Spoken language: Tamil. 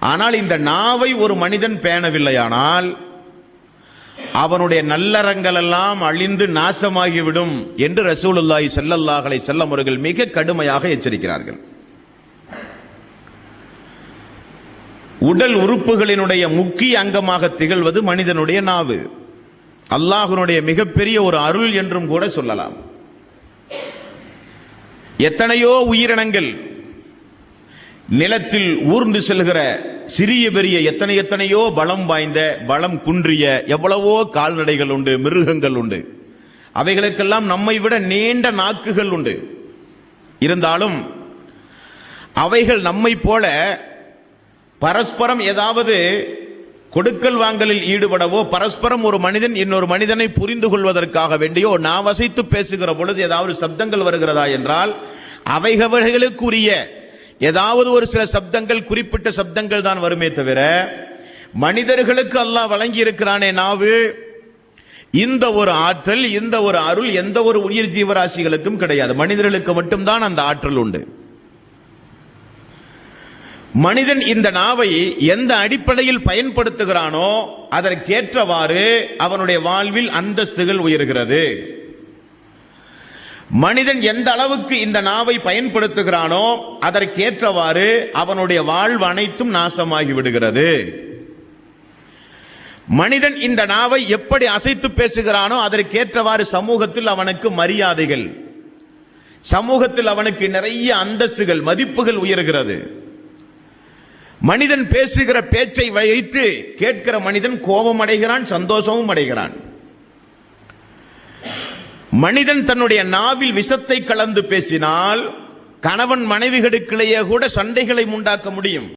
ஆனால் இந்த நாவை ஒரு மனிதன் பேணவில்லையானால் அவனுடைய நல்லறங்கள் எல்லாம் அழிந்து நாசமாகிவிடும் என்று ரசூலுல்லாஹி செல்லல்லாஹலை அலைஹி அவர்கள் மிக கடுமையாக எச்சரிக்கிறார்கள். உடல் உறுப்புகளினுடைய முக்கிய அங்கமாக திகழ்வது மனிதனுடைய நாவு. அல்லாஹனுடைய மிகப்பெரிய ஒரு அருள் என்றும் கூட சொல்லலாம். எத்தனையோ உயிரினங்கள் நிலத்தில் ஊர்ந்து செல்கிற சிறிய பெரிய எத்தனை எத்தனையோ பலம் வாய்ந்த பலம் குன்றிய எவ்வளவோ கால்நடைகள் உண்டு மிருகங்கள் உண்டு. அவைகளுக்கெல்லாம் நம்மை விட நீண்ட நாக்குகள் உண்டு. இருந்தாலும் அவைகள் நம்மை போல பரஸ்பரம் ஏதாவது கொடுக்கல் வாங்கலில் ஈடுபடவோ பரஸ்பரம் ஒரு மனிதன் இன்னொரு மனிதனை புரிந்து கொள்வதற்காக வேண்டியோ நான் வசைத்து பேசுகிற பொழுது ஏதாவது சப்தங்கள் வருகிறதா என்றால் அவைகளுக்குரிய ஏதாவது ஒரு சில சப்தங்கள் குறிப்பிட்ட சப்தங்கள் தான் வருமே தவிர மனிதர்களுக்கு அல்லாஹ் வழங்கி இருக்கிறானே நாவு இந்த ஒரு ஆற்றல் இந்த ஒரு அருள் எந்த ஒரு உயிர் ஜீவராசிகளுக்கும் கிடையாது. மனிதர்களுக்கு மட்டும்தான் அந்த ஆற்றல் உண்டு. மனிதன் இந்த நாவை எந்த அடிப்படையில் பயன்படுத்துகிறானோ அதற்கேற்றவாறு அவனுடைய வாழ்வில் அந்தஸ்துகள் உயர்கிறது. மனிதன் எந்த அளவுக்கு இந்த நாவை பயன்படுத்துகிறானோ அதற்கேற்றவாறு அவனுடைய வாழ்வு அனைத்தும் நாசமாகி விடுகிறது. மனிதன் இந்த நாவை எப்படி அசைத்து பேசுகிறானோ அதற்கேற்றவாறு சமூகத்தில் அவனுக்கு மரியாதைகள். சமூகத்தில் அவனுக்கு நிறைய அந்தஸ்துகள் மதிப்புகள் உயர்கிறது. மனிதன் பேசுகிற பேச்சை வைத்து கேட்கிற மனிதன் கோபம் அடைகிறான் சந்தோஷமும் அடைகிறான். மனிதன் தன்னுடைய நாவில் விஷத்தை கலந்து பேசினால் கணவன் மனைவிகளுக்கிடையே கூட சண்டைகளை உண்டாக்க முடியும்.